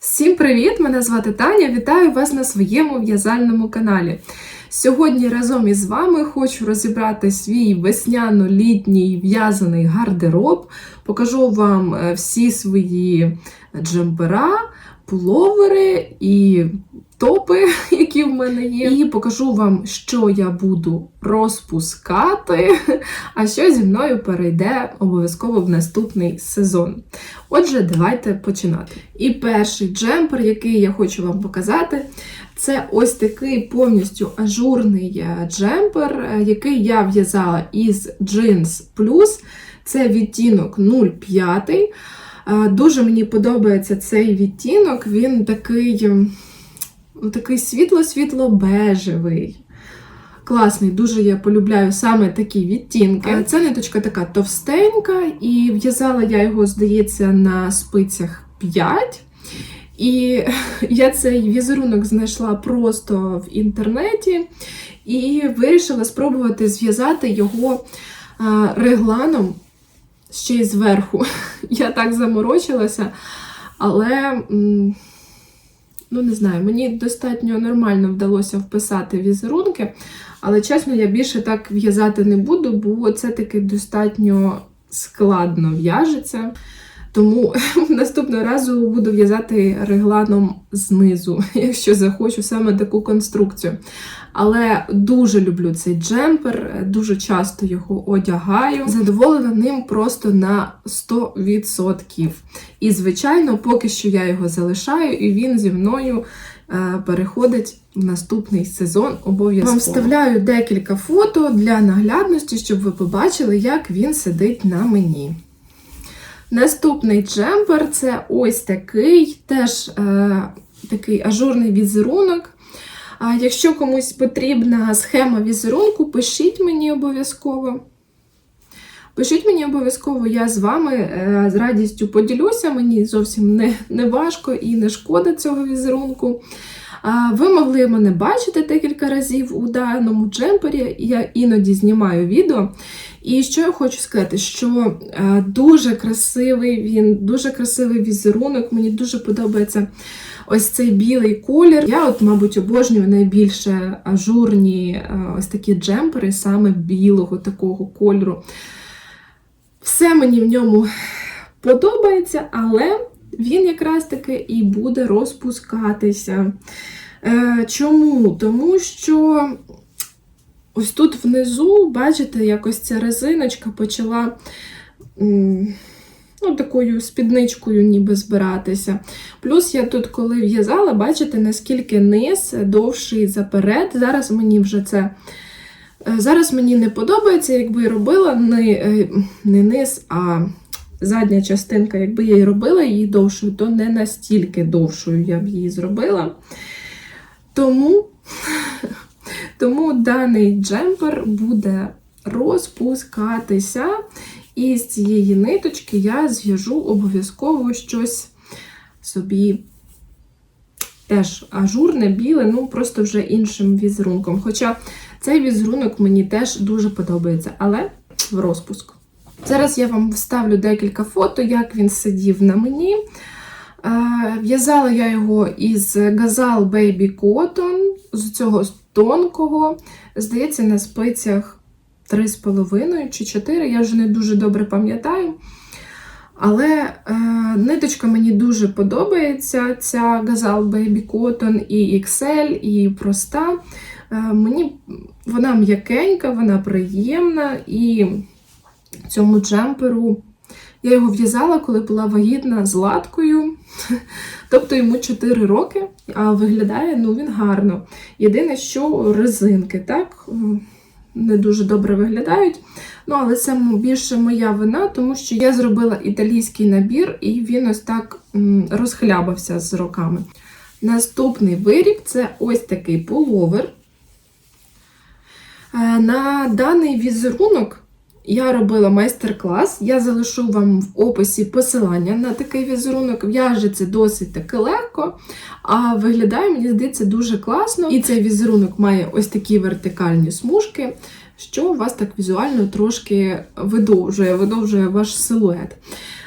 Всім привіт! Мене звати Таня. Вітаю вас на своєму в'язальному каналі. Сьогодні разом із вами хочу розібрати свій весняно-літній в'язаний гардероб. Покажу вам е, всі свої джемпера, пуловери і топи, які в мене є. І покажу вам, що я буду розпускати, а що зі мною перейде обов'язково в наступний сезон. Отже, давайте починати. І перший джемпер, який я хочу вам показати, це ось такий повністю ажурний е, джемпер, е, який я в'язала із Jeans Plus. Це відтінок 05. Е, Дуже мені подобається цей відтінок, він такий, такий світло-світло-бежевий. Класний, дуже я полюбляю саме такі відтінки. Е, Ця ниточка така товстенька, і в'язала я його, здається, на спицях 5. І я цей візерунок знайшла просто в інтернеті і вирішила спробувати зв'язати його регланом ще й зверху. Я так заморочилася, але. Ну, не знаю, мені достатньо нормально вдалося вписати візерунки, але чесно, я більше так в'язати не буду, бо це таки достатньо складно в'яжеться. Тому наступного разу буду в'язати регланом знизу, якщо захочу саме таку конструкцію. Але дуже люблю цей джемпер, дуже часто його одягаю. Задоволена ним просто на 100%. І, звичайно, поки що я його залишаю, і він зі мною е, переходить в наступний сезон обов'язково. Вам вставляю декілька фото для наглядності, щоб ви побачили, як він сидить на мені. Наступний джемпер це ось такий, теж е, такий ажурний візерунок. А якщо комусь потрібна схема візерунку, пишіть мені обов'язково. Пишіть мені обов'язково, я з вами е, з радістю поділюся. Мені зовсім не, не важко і не шкода цього візерунку. Ви могли мене бачити декілька разів у даному джемпері. Я іноді знімаю відео. І що я хочу сказати, що е, дуже красивий він, дуже красивий візерунок. Мені дуже подобається ось цей білий колір. Я, от, мабуть, обожнюю найбільше ажурні е, ось такі джемпери, саме білого такого кольору. Все мені в ньому подобається, але він якраз таки і буде розпускатися. Е, Чому? Тому що ось тут внизу, бачите, якось ця резиночка почала ну, такою спідничкою ніби збиратися. Плюс я тут, коли в'язала, бачите, наскільки низ довший заперед. Зараз мені вже це. е, Зараз мені не подобається, якби робила не, е, не низ, а задня частинка, якби я і робила її довшою, то не настільки довшою я б її зробила. Тому, тому даний джемпер буде розпускатися. І з цієї ниточки я зв'яжу обов'язково щось собі теж ажурне, біле, ну просто вже іншим візерунком. Хоча цей візерунок мені теж дуже подобається, але в розпуск. Зараз я вам вставлю декілька фото, як він сидів на мені. Е, В'язала я його із Gazal Baby Cotton, з цього тонкого, здається, на спицях 3,5 чи 4, я вже не дуже добре пам'ятаю. Але е, ниточка мені дуже подобається. Ця Gazal Baby Cotton і XL, і проста. Е, мені вона м'якенька, вона приємна, і цьому джемперу я його в'язала, коли була вагітна з латкою. Тобто йому 4 роки, а виглядає ну, він гарно. Єдине, що резинки, так? Не дуже добре виглядають. Ну, але це більше моя вина, тому що я зробила італійський набір, і він ось так розхлябався з роками. Наступний виріб це ось такий пуловер. Е, На даний візерунок я робила майстер-клас. Я залишу вам в описі посилання на такий візерунок. В'яжеться досить таки легко, а виглядає, мені здається, дуже класно. І цей візерунок має ось такі вертикальні смужки, що вас так візуально трошки видовжує, видовжує ваш силует.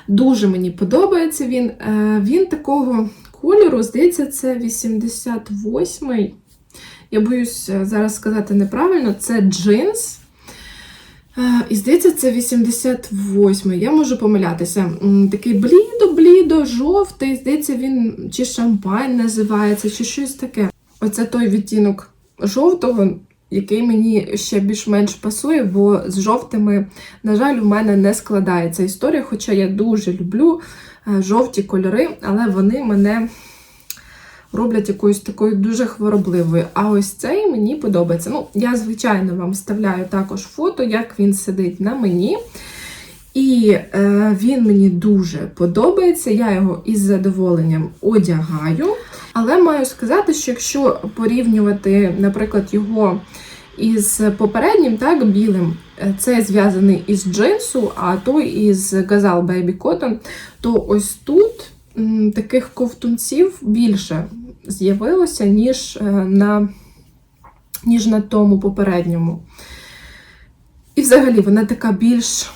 Дуже мені подобається він. Е, Він такого кольору. Здається, це 88-й. Я боюсь е, зараз сказати неправильно, це джинс. Е, І здається, це 88-й. Я можу помилятися. Такий блідо-блідо, жовтий. Здається, він чи шампань називається, чи щось таке. Оце той відтінок жовтого, який мені ще більш-менш пасує, бо з жовтими, на жаль, у мене не складається історія. Хоча я дуже люблю е, жовті кольори, але вони мене роблять якоюсь такою дуже хворобливою. А ось цей мені подобається. Ну, я, звичайно, вам вставляю також фото, як він сидить на мені. І е, він мені дуже подобається. Я його із задоволенням одягаю. Але маю сказати, що якщо порівнювати, наприклад, його із попереднім, так, білим, е, цей зв'язаний із джинсу, а той із Gazal Baby Cotton, то ось тут м, таких ковтунців більше з'явилося, ніж е, на, ніж на тому попередньому. І взагалі вона така більш,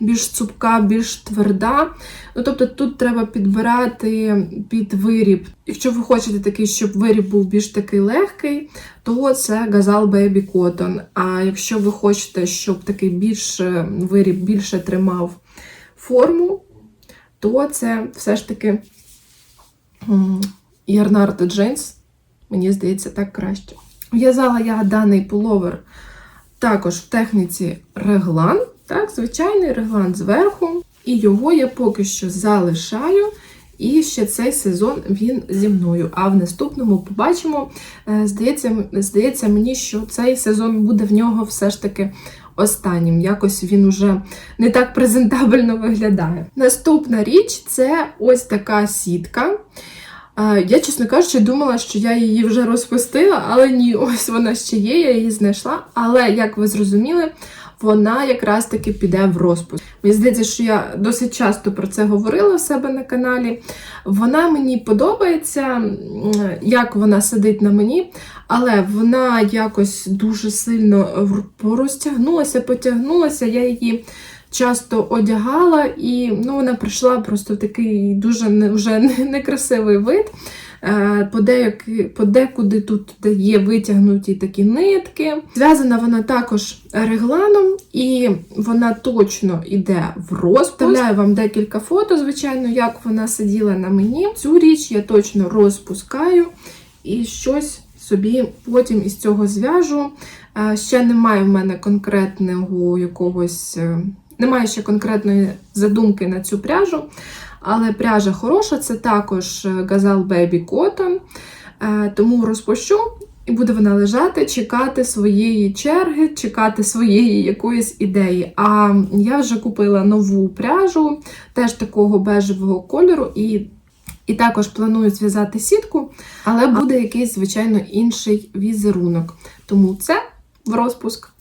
більш цупка, більш тверда. Ну, тобто тут треба підбирати під виріб. Якщо ви хочете такий, щоб виріб був більш такий легкий, то це Gazal Baby Cotton. А якщо ви хочете, щоб такий більш е, виріб більше тримав форму, то це все ж таки Ярнард Джинс. Мені здається, так краще. В'язала я даний пуловер також в техніці реглан, так, звичайний реглан зверху. І його я поки що залишаю. І ще цей сезон він зі мною. А в наступному побачимо. Е, Здається, здається мені, що цей сезон буде в нього все ж таки останнім. Якось він уже не так презентабельно виглядає. Наступна річ це ось така сітка. Я, чесно кажучи, думала, що я її вже розпустила, але ні, ось вона ще є, я її знайшла. Але, як ви зрозуміли, вона якраз таки піде в розпуск. Мені здається, що я досить часто про це говорила в себе на каналі. Вона мені подобається, як вона сидить на мені, але вона якось дуже сильно в- розтягнулася, потягнулася. Я її часто одягала, і ну, вона прийшла просто в такий дуже вже некрасивий вид. Е, подекуди тут є витягнуті такі нитки. Зв'язана вона також регланом, і вона точно йде в розпуск. Вставляю вам декілька фото, звичайно, як вона сиділа на мені. Цю річ я точно розпускаю і щось собі потім із цього зв'яжу. Е, Ще немає в мене конкретного якогось. Е, Немає ще конкретної задумки на цю пряжу, але пряжа хороша, це також е, Gazal Baby Cotton. Е, Тому розпущу, і буде вона лежати, чекати своєї черги, чекати своєї якоїсь ідеї. А я вже купила нову пряжу, теж такого бежевого кольору, і, і також планую зв'язати сітку, але буде якийсь, звичайно, інший візерунок. Тому це в розпуск.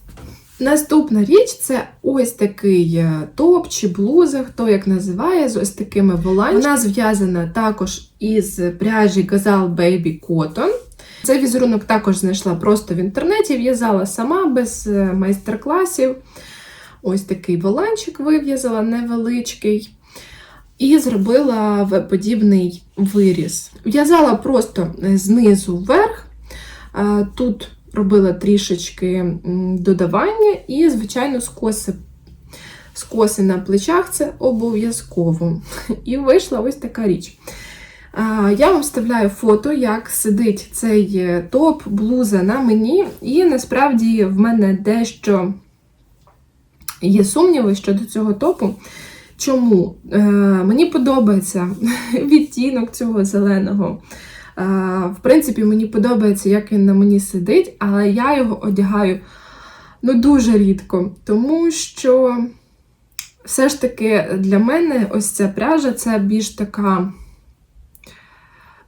Наступна річ це ось такий е, топ чи блуза, хто як називає, з ось такими воланчиками. Вона зв'язана також із пряжі Gazal Baby Cotton. Цей візерунок також знайшла просто в інтернеті, в'язала сама без е, майстер-класів. Ось такий воланчик вив'язала невеличкий. І зробила подібний виріз. В'язала просто е, знизу вверх. Тут робила трішечки додавання і, звичайно, скоси. Скоси на плечах це обов'язково. І вийшла ось така річ. Я вам вставляю фото, як сидить цей е, топ, блуза на мені, і насправді в мене дещо є сумніви щодо цього топу. Чому? Е, мені подобається відтінок цього зеленого. Е, в принципі, мені подобається, як він на мені сидить, але я його одягаю ну, дуже рідко, тому що все ж таки для мене ось ця пряжа це більш така.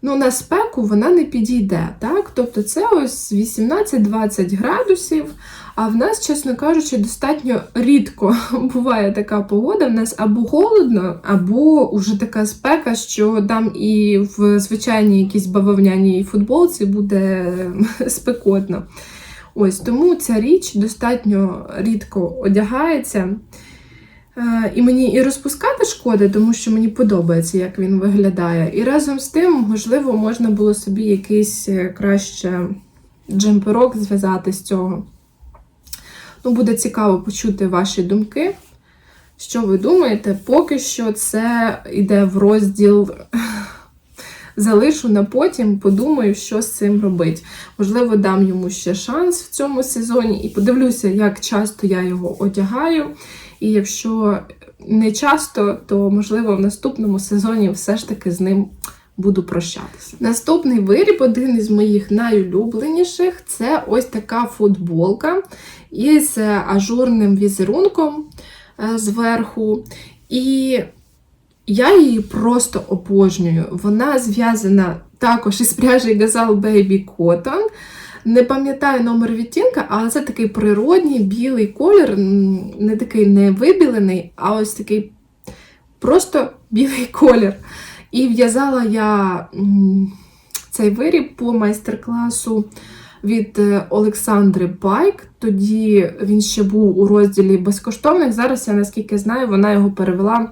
Ну, на спеку вона не підійде, так? Тобто це ось 18-20 градусів, а в нас, чесно кажучи, достатньо рідко буває така погода. В нас або холодно, або вже така спека, що там і в звичайній якійсь бавовняній футболці буде спекотно. Ось тому ця річ достатньо рідко одягається. Е, І мені і розпускати шкода, тому що мені подобається, як він виглядає. І разом з тим, можливо, можна було собі якийсь е, краще джемперок зв'язати з цього. Ну, буде цікаво почути ваші думки. Що ви думаєте? Поки що це йде в розділ. Залишу на потім, подумаю, що з цим робити. Можливо, дам йому ще шанс в цьому сезоні і подивлюся, як часто я його одягаю. І якщо не часто, то можливо в наступному сезоні все ж таки з ним буду прощатися. Наступний виріб, один із моїх найулюбленіших, це ось така футболка із ажурним візерунком е, зверху. І я її просто обожнюю. Вона зв'язана також із пряжі Gazal Baby Cotton. Не пам'ятаю номер відтінка, але це такий природній білий колір, не такий не вибілений, а ось такий просто білий колір. І в'язала я цей виріб по майстер-класу від е, Олександри Пайк. Тоді він ще був у розділі безкоштовних. Зараз я, наскільки знаю, вона його перевела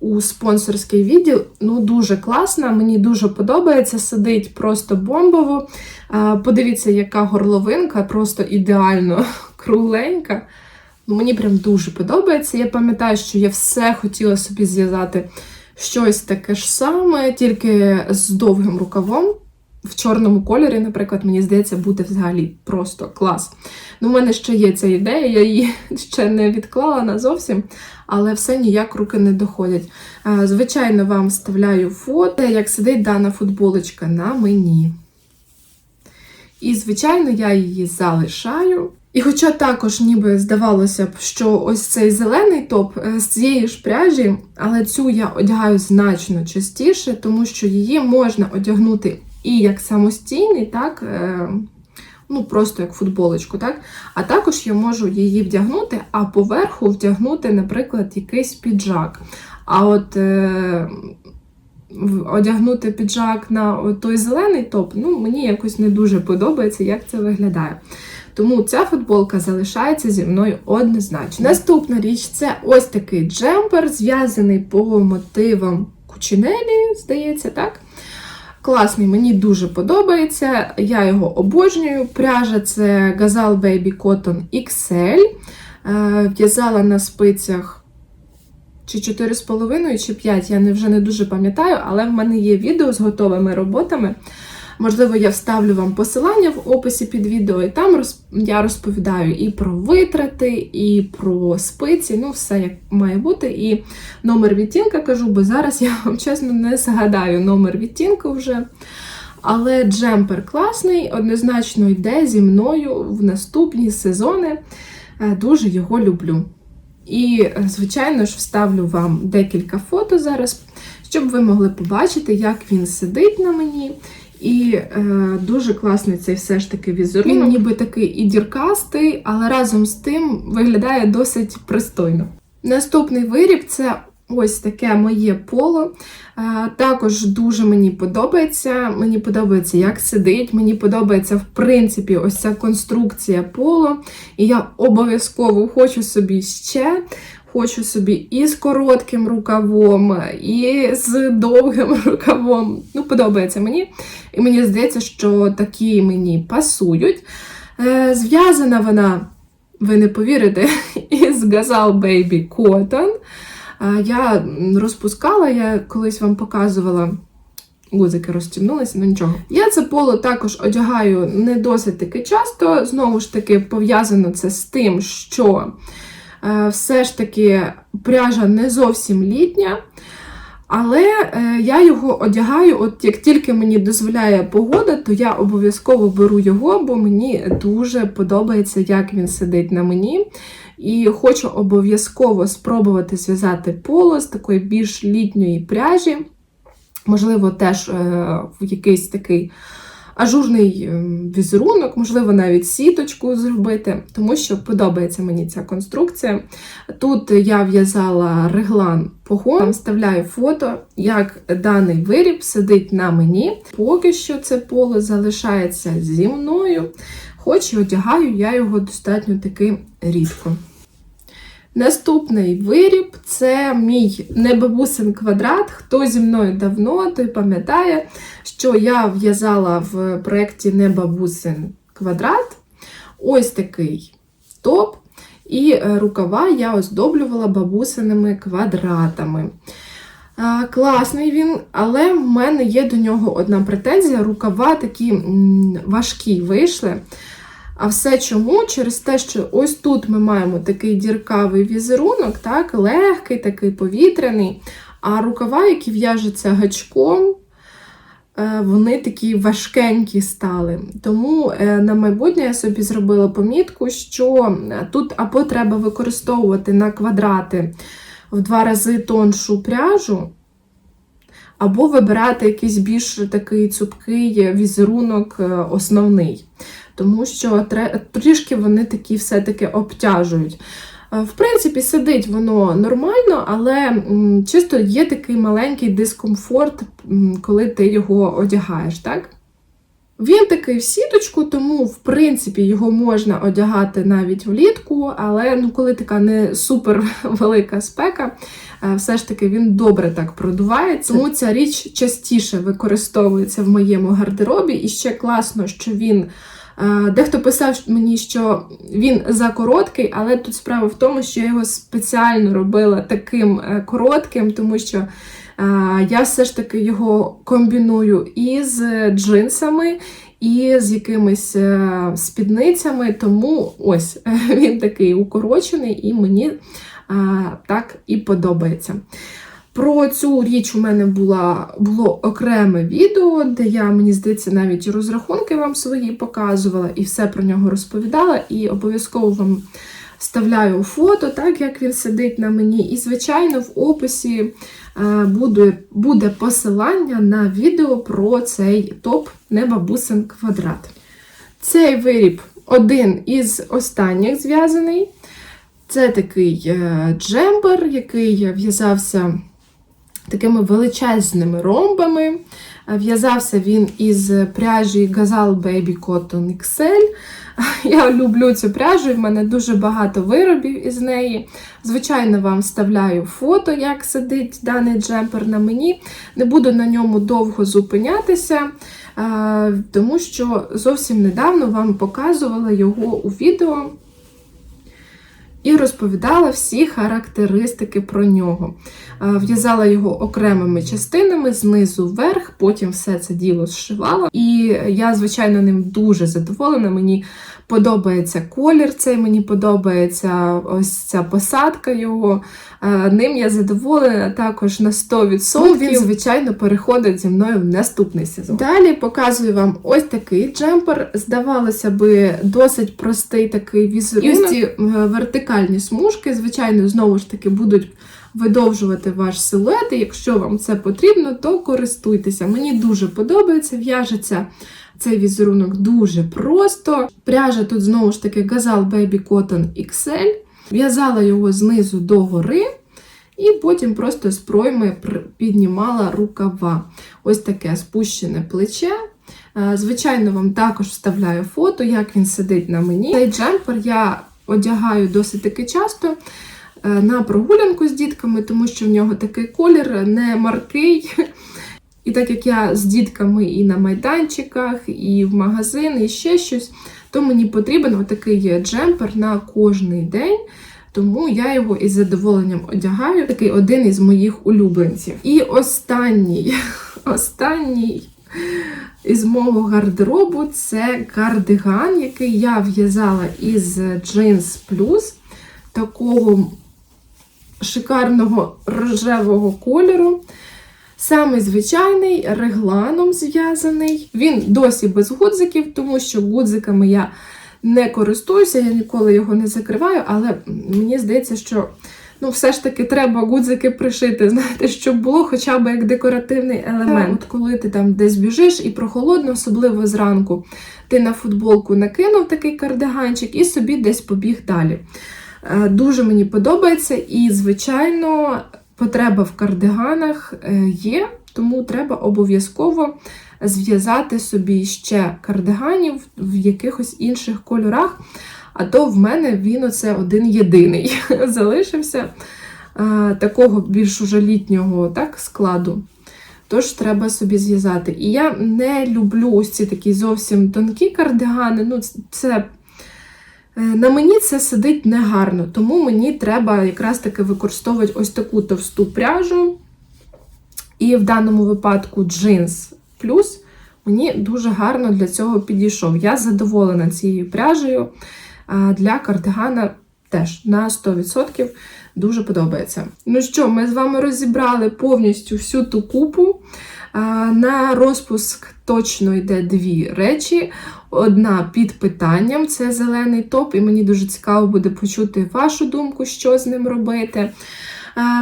у спонсорський відділ. Ну, дуже класна, мені дуже подобається. Сидить просто бомбово. Подивіться, яка горловинка, просто ідеально кругленька. Ну, Мені прям дуже подобається. Я пам'ятаю, що я все хотіла собі зв'язати щось таке ж саме, тільки з довгим рукавом. В чорному кольорі, наприклад, мені здається, буде взагалі просто клас. Ну, у мене ще є ця ідея, я її ще не відклала на зовсім, але все ніяк руки не доходять. Звичайно, вам вставляю фото, як сидить дана футболочка на мені. І, звичайно, я її залишаю. І хоча також ніби здавалося б, що ось цей зелений топ е, з цієї ж пряжі, але цю я одягаю значно частіше, тому що її можна одягнути і як самостійний, так, е, ну просто як футболочку, так? А також я можу її вдягнути, а поверху вдягнути, наприклад, якийсь піджак. А от е, одягнути піджак на той зелений топ, ну, мені якось не дуже подобається, як це виглядає. Тому ця футболка залишається зі мною однозначно. Наступна річ це ось такий джемпер, зв'язаний по мотивам кучинелі, здається, так? Класний, мені дуже подобається. Я його обожнюю. Пряжа це Gazal Baby Cotton XL. Е, В'язала на спицях чи 4,5, чи 5, я вже не дуже пам'ятаю, але в мене є відео з готовими роботами. Можливо, я вставлю вам посилання в описі під відео, і там я розповідаю і про витрати, і про спиці, ну, все як має бути. І номер відтінка кажу, бо зараз я вам чесно не згадаю номер відтінку вже. Але джемпер класний, однозначно йде зі мною в наступні сезони. Е, Дуже його люблю. І, е, звичайно ж, вставлю вам декілька фото зараз, щоб ви могли побачити, як він сидить на мені. І е, дуже класний цей все ж таки візерунок. Він ніби такий і діркастий, але разом з тим виглядає досить пристойно. Наступний виріб це ось таке моє поло. Е, також дуже мені подобається. Мені подобається, як сидить. Мені подобається, в принципі, ось ця конструкція поло. І я обов'язково хочу собі ще. Хочу собі і з коротким рукавом, і з довгим рукавом. Ну, подобається мені. І мені здається, що такі мені пасують. Е, зв'язана вона, ви не повірите, із Gazal Baby Cotton. Я розпускала, я колись вам показувала. Гузики розтягнулися, ну нічого. Я це поло також одягаю не досить таки часто. Знову ж таки, пов'язано це з тим, що все ж таки пряжа не зовсім літня. Але е, я його одягаю, от як тільки мені дозволяє погода, то я обов'язково беру його, бо мені дуже подобається, як він сидить на мені. І хочу обов'язково спробувати зв'язати поло з такої більш літньої пряжі. Можливо, теж е, в якийсь такий ажурний е, візерунок, можливо, навіть сіточку зробити, тому що подобається мені ця конструкція. Тут я в'язала реглан погон, вставляю фото, як даний виріб сидить на мені. Поки що це поло залишається зі мною, хоч і одягаю я його достатньо таки рідко. Наступний виріб це мій небабусин квадрат. Хто зі мною давно, той пам'ятає, що я в'язала в проєкті Небабусин квадрат. Ось такий топ. І рукава я оздоблювала бабусиними квадратами. Класний він, але в мене є до нього одна претензія: рукава такі важкі вийшли. А все чому? Через те, що ось тут ми маємо такий діркавий візерунок, так, легкий, такий повітряний. А рукава, які в'яжуться гачком, е, вони такі важкенькі стали. Тому е, на майбутнє я собі зробила помітку, що е, тут або треба використовувати на квадрати в два рази тоншу пряжу, або вибирати якийсь більш такий цупкий візерунок основний. Тому що трішки вони такі все-таки обтяжують. Е, В принципі, сидить воно нормально, але чисто є такий маленький дискомфорт, коли ти його одягаєш, так? Він такий в сіточку, тому, в принципі, його можна одягати навіть влітку, але ну, коли така не супер велика спека, е, все ж таки він добре так продувається. Тому ця річ частіше використовується в моєму гардеробі. І ще класно, що він. Е, Дехто писав мені, що він закороткий, але тут справа в тому, що я його спеціально робила таким е, коротким, тому що е, я все ж таки його комбіную із джинсами, і з якимись спідницями, тому ось він такий укорочений, і мені так і подобається. Про цю річ у мене була, було окреме відео, де я, мені здається, навіть розрахунки вам свої показувала і все про нього розповідала. І обов'язково вам вставляю фото, так як він сидить на мені. І, звичайно, в описі е, буде, буде посилання на відео про цей топ Небабусин квадрат. Цей виріб один із останніх зв'язаний. Це такий е, джембер, який в'язався такими величезними ромбами. Е, В'язався він із пряжі Gazal Baby Cotton XL. Я люблю цю пряжу, в мене дуже багато виробів із неї. Звичайно, вам вставляю фото, як сидить даний джемпер на мені. Не буду на ньому довго зупинятися, е, тому що зовсім недавно вам показувала його у відео і розповідала всі характеристики про нього. Е, В'язала його окремими частинами знизу вверх, потім все це діло зшивала. І я, звичайно, ним дуже задоволена. Мені подобається колір цей, мені подобається ось ця посадка його. Е, Ним я задоволена також на 100%. Ну, Він, звичайно, переходить зі мною в наступний сезон. Далі показую вам ось такий джемпер. Здавалося би, досить простий такий візерунок. І ось ці е, вертикальні смужки, звичайно, знову ж таки будуть видовжувати ваш силует. І якщо вам це потрібно, то користуйтеся. Мені дуже подобається, в'яжеться цей візерунок дуже просто. Пряжа тут знову ж таки Gazal Baby Cotton XL. В'язала його знизу до гори. І потім просто з пройми піднімала рукава. Ось таке спущене плече. Е, Звичайно, вам також вставляю фото, як він сидить на мені. Цей джемпер я одягаю досить таки часто е, на прогулянку з дітками, тому що в нього такий колір не маркий. І так як я з дітками і на майданчиках, і в магазин, і ще щось, то мені потрібен отакий джемпер на кожний день. Тому я його із задоволенням одягаю. Такий один із моїх улюбленців. І останній, останній із мого гардеробу це кардиган, який я в'язала із Jeans Plus такого шикарного рожевого кольору. Самий звичайний, регланом зв'язаний. Він досі без гудзиків, тому що гудзиками я не користуюся, я ніколи його не закриваю, але мені здається, що ну, все ж таки треба гудзики пришити, знаєте, щоб було хоча б як декоративний елемент. От коли ти там десь біжиш і прохолодно, особливо зранку, ти на футболку накинув такий кардиганчик і собі десь побіг далі. Е, Дуже мені подобається, і, звичайно, потреба в кардиганах е, є, тому треба обов'язково зв'язати собі ще кардиганів в якихось інших кольорах. а то в мене він оце один єдиний залишився такого більш уже літнього так, складу. Тож треба собі зв'язати. І я не люблю ось ці такі зовсім тонкі кардигани. Ну, це Е, На мені це сидить негарно, тому мені треба якраз таки використовувати ось таку товсту пряжу. І в даному випадку джинс плюс мені дуже гарно для цього підійшов. Я задоволена цією пряжею. Для кардигана теж на 100% дуже подобається. Ну що, ми з вами розібрали повністю всю ту купу. На розпуск точно йде дві речі. Одна під питанням це зелений топ, і мені дуже цікаво буде почути вашу думку, що з ним робити.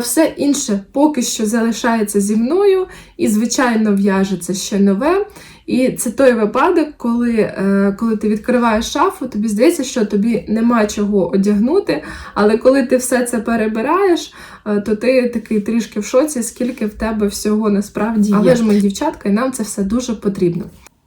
Все інше поки що залишається зі мною, і, звичайно, в'яжеться ще нове. І це той випадок, коли, е, коли ти відкриваєш шафу, тобі здається, що тобі нема чого одягнути, але коли ти все це перебираєш, е, то ти такий трішки в шоці, скільки в тебе всього насправді є. Але ж ми дівчатка, і нам це все дуже потрібно.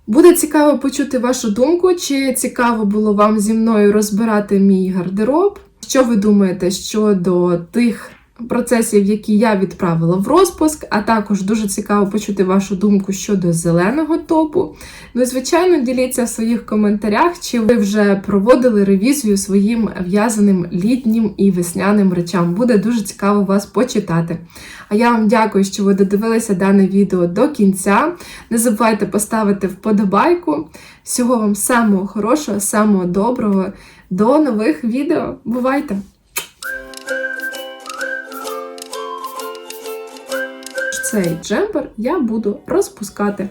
Буде цікаво почути вашу думку, чи цікаво було вам зі мною розбирати мій гардероб. Що ви думаєте щодо тих процесів, які я відправила в розпуск, а також дуже цікаво почути вашу думку щодо зеленого топу. Ну і звичайно, діліться в своїх коментарях, чи ви вже проводили ревізію своїм в'язаним літнім і весняним речам. Буде дуже цікаво вас почитати. А я вам дякую, що ви додивилися дане відео до кінця. Не забувайте поставити вподобайку. Всього вам самого хорошого, самого доброго. До нових відео. Бувайте! Цей джемпер я буду розпускати.